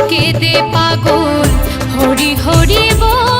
কৃষ্ণেন্দুকে দে পাগল হরি হরি বলে।